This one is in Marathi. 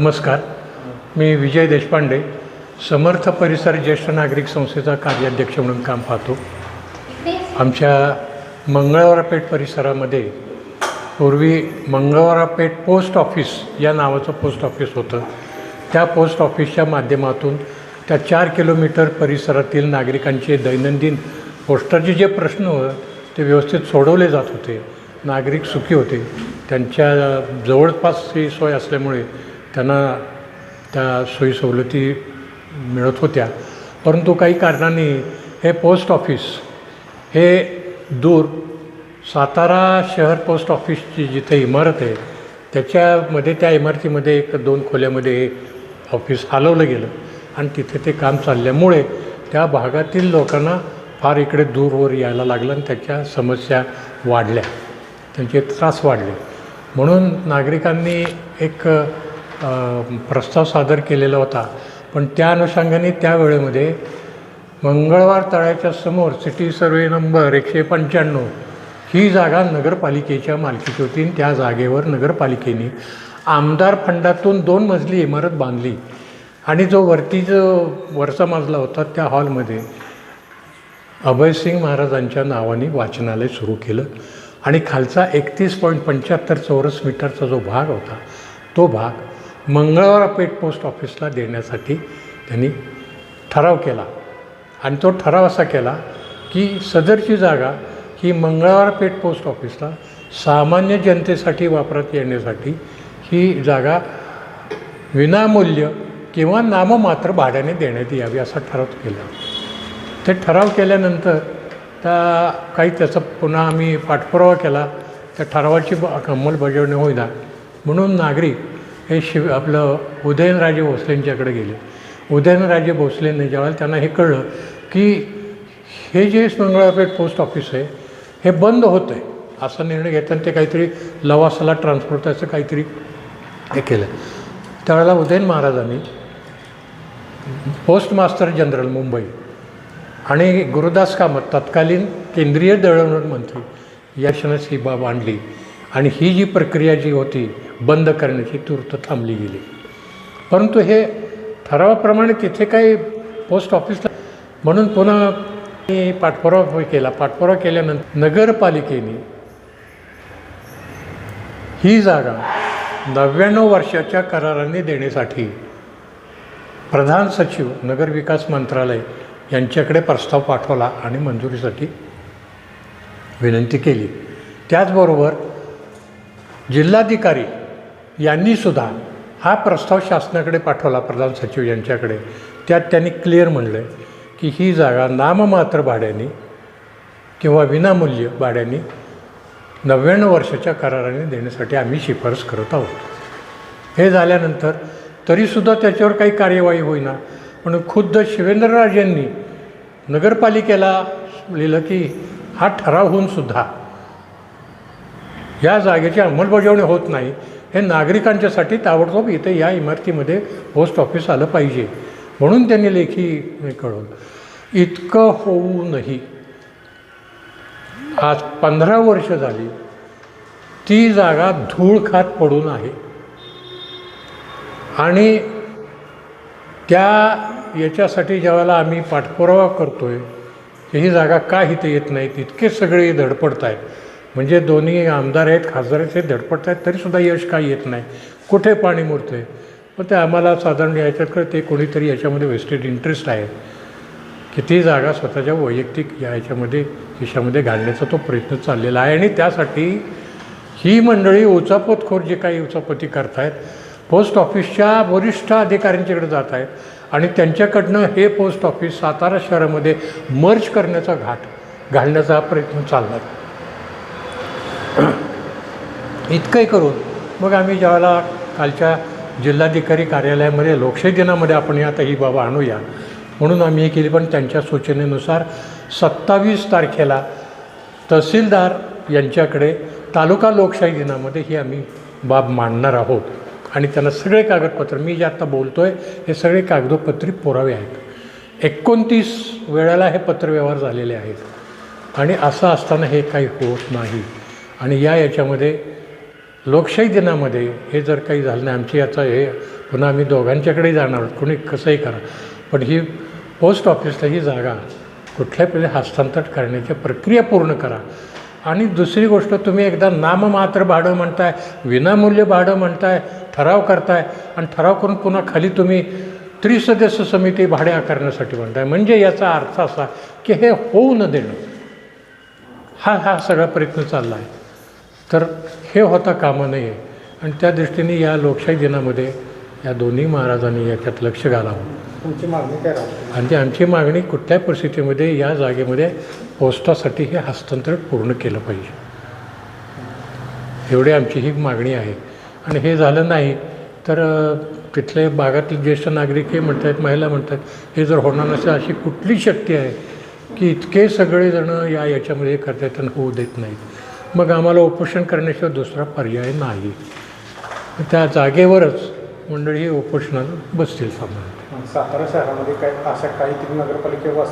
नमस्कार. मी विजय देशपांडे समर्थ परिसर ज्येष्ठ नागरिक संस्थेचा कार्याध्यक्ष म्हणून काम पाहतो. आमच्या मंगळवारपेठ परिसरामध्ये पूर्वी मंगळवारपेठ पोस्ट ऑफिस या नावाचं पोस्ट ऑफिस होतं. त्या पोस्ट ऑफिसच्या माध्यमातून त्या चार किलोमीटर परिसरातील नागरिकांचे दैनंदिन पोस्टरचे जे प्रश्न होते ते व्यवस्थित सोडवले जात होते. नागरिक सुखी होते. त्यांच्या जवळपास ही सोय असल्यामुळे त्यांना त्या सोयी सवलती मिळत होत्या. परंतु काही कारणांनी हे पोस्ट ऑफिस हे दूर सातारा शहर पोस्ट ऑफिसची जिथे इमारत आहे त्याच्यामध्ये त्या इमारतीमध्ये एक दोन खोल्यामध्ये हे ऑफिस हलवलं गेलं आणि तिथे ते काम चालल्यामुळे त्या भागातील लोकांना फार इकडे दूरवर यायला लागलं आणि त्याच्या समस्या वाढल्या. त्यांचे त्रास वाढले. म्हणून नागरिकांनी एक प्रस्ताव सादर केलेला होता. पण त्या अनुषंगाने त्या वेळेमध्ये मंगळवार तळ्याच्या समोर सिटी सर्वे नंबर एकशे पंच्याण्णव ही जागा नगरपालिकेच्या मालकीची होती. आणि त्या जागेवर नगरपालिकेने आमदार फंडातून दोन मजली इमारत बांधली. आणि जो वरती जो वरचा मजला होता त्या हॉलमध्ये अभयसिंग महाराजांच्या नावाने वाचनालय सुरू केलं. आणि खालचा एकतीस पॉईंट पंच्याहत्तर चौरस मीटरचा जो भाग होता तो भाग मंगळवार पेठ पोस्ट ऑफिसला देण्यासाठी त्यांनी ठराव केला. आणि तो ठराव असा केला की सदरची जागा ही मंगळवार पेठ पोस्ट ऑफिसला सामान्य जनतेसाठी वापरात येण्यासाठी ही जागा विनामूल्य किंवा नाममात्र भाड्याने देण्यात यावी असा ठराव केला. ते ठराव केल्यानंतर त्या काही त्याचा पुन्हा आम्ही पाठपुरावा केला. त्या ठरावाची ब- अंमलबजावणी होईना. म्हणून नागरिक हे शिव आपलं उदयनराजे भोसलेंच्याकडे गेले. उदयनराजे भोसलेंनी ज्यावेळेला त्यांना हे कळलं की हे जे मंगळापेठ पोस्ट ऑफिस आहे हे बंद होतं आहे असा निर्णय घेताना ते काहीतरी लवासाला ट्रान्सपोर्ट असं काहीतरी हे केलं. त्यावेळेला उदयन महाराजांनी पोस्ट मास्टर जनरल मुंबई आणि गुरुदास कामत तत्कालीन केंद्रीय दळणवळण मंत्री या ही बाब आणली. आणि ही जी प्रक्रिया जी होती बंद करण्याची तूर्त थांबली गेली. परंतु हे ठरावाप्रमाणे तिथे काही पोस्ट ऑफिसला म्हणून पुन्हा मी पाठपुरावा केला. पाठपुरावा केल्यानंतर नगरपालिकेने ही जागा नव्याण्णव वर्षाच्या कराराने देण्यासाठी प्रधान सचिव नगरविकास मंत्रालय यांच्याकडे प्रस्ताव पाठवला आणि मंजुरीसाठी विनंती केली. त्याचबरोबर जिल्हाधिकारी यांनीसुद्धा हा प्रस्ताव शासनाकडे पाठवला प्रधान सचिव यांच्याकडे. त्यात त्यांनी क्लिअर म्हणलं आहे की ही जागा नाममात्र भाड्याने किंवा विनामूल्य भाड्याने नव्याण्णव वर्षाच्या कराराने देण्यासाठी आम्ही शिफारस करत आहोत. हे झाल्यानंतर तरीसुद्धा त्याच्यावर काही कार्यवाही होईना. म्हणून खुद्द शिवेंद्रराजेंनी नगरपालिकेला लिहिलं की हा ठराव होऊनसुद्धा या जागेची अंमलबजावणी होत नाही. हे नागरिकांच्यासाठी ताबडतोब इथे या इमारतीमध्ये पोस्ट ऑफिस आलं पाहिजे. म्हणून त्यांनी लेखी कळवलं. इतकं होऊनही आज पंधरा वर्ष झाली. ती जागा धूळ खात पडून आहे. आणि त्या याच्यासाठी ज्यावेळेला आम्ही पाठपुरावा करतो आहे ही जागा का इथे येत नाहीत इतके सगळे धडपडत आहेत म्हणजे दोन्ही आमदार आहेत खासदार आहेत हे धडपडत आहेत तरीसुद्धा यश काय येत नाही. कुठे पाणी मुरतं आहे मग ते आम्हाला साधारण याच्याकडे ते कोणीतरी याच्यामध्ये वेस्टेड इंटरेस्ट आहे. की ती जागा स्वतःच्या वैयक्तिक या याच्यामध्ये खिशामध्ये घालण्याचा तो प्रयत्न चाललेला आहे. आणि त्यासाठी ही मंडळी उचापतखोर जे काही उचापती करतायत पोस्ट ऑफिसच्या वरिष्ठ अधिकाऱ्यांच्याकडे जात आहेत आणि त्यांच्याकडनं हे पोस्ट ऑफिस सातारा शहरामध्ये मर्ज करण्याचा घाट घालण्याचा हा प्रयत्न चालला इतकंही करून मग आम्ही ज्यावेळेला कालच्या जिल्हाधिकारी कार्यालयामध्ये लोकशाही दिनामध्ये आपण ही आता ही बाबा आणूया. म्हणून आम्ही हे केली पण त्यांच्या सूचनेनुसार सत्तावीस तारखेला तहसीलदार यांच्याकडे तालुका लोकशाही दिनामध्ये ही आम्ही बाब मांडणार आहोत. आणि त्यांना सगळे कागदपत्र मी जे आत्ता बोलतो आहे हे सगळे कागदोपत्री पुरावे आहेत. एकोणतीस वेळेला हे पत्रव्यवहार झालेले आहेत. आणि असं असताना हे काही होत नाही. आणि या याच्यामध्ये लोकशाही दिनामध्ये हे जर काही झालं नाही आमची याचा हे पुन्हा आम्ही दोघांच्याकडेही जाणार आहोत. कोणी कसंही करा. पण ही पोस्ट ऑफिसला ही जागा कुठल्या पहिले हस्तांतर करण्याची प्रक्रिया पूर्ण करा. आणि दुसरी गोष्ट तुम्ही एकदा नाममात्र भाडं म्हणताय विनामूल्य भाडं म्हणताय ठराव करताय आणि ठराव करून पुन्हा खाली तुम्ही त्रिसदस्य समिती भाडे आकारण्यासाठी म्हणताय. म्हणजे याचा अर्थ असा की हे होऊ न देणं. हा हा सगळा प्रयत्न चालला आहे. तर हे होता कामं नाही आणि त्या दृष्टीने या लोकशाही दिनामध्ये या दोन्ही महाराजांनी याच्यात लक्ष घालावं. तुमची मागणी काय आणि ती आमची मागणी कुठल्याही परिस्थितीमध्ये या जागेमध्ये पोस्टासाठी हे हस्तांतरण पूर्ण केलं पाहिजे. एवढी आमची ही मागणी आहे. आणि हे झालं नाही तर तिथले भागातील ज्येष्ठ नागरिक हे म्हणत आहेत महिला म्हणतात हे जर होणार नसेल अशी कुठली शक्ती आहे की इतके सगळेजणं या याच्यामध्ये करतात आणि होऊ देत नाहीत. मग आम्हाला उपोषण करण्याशिवाय दुसरा पर्याय नाही. त्या जागेवरच मंडळी हे उपोषणाला बसतील सामान्य सातारा शहरामध्ये काय अशा काही तीन नगरपालिकेवर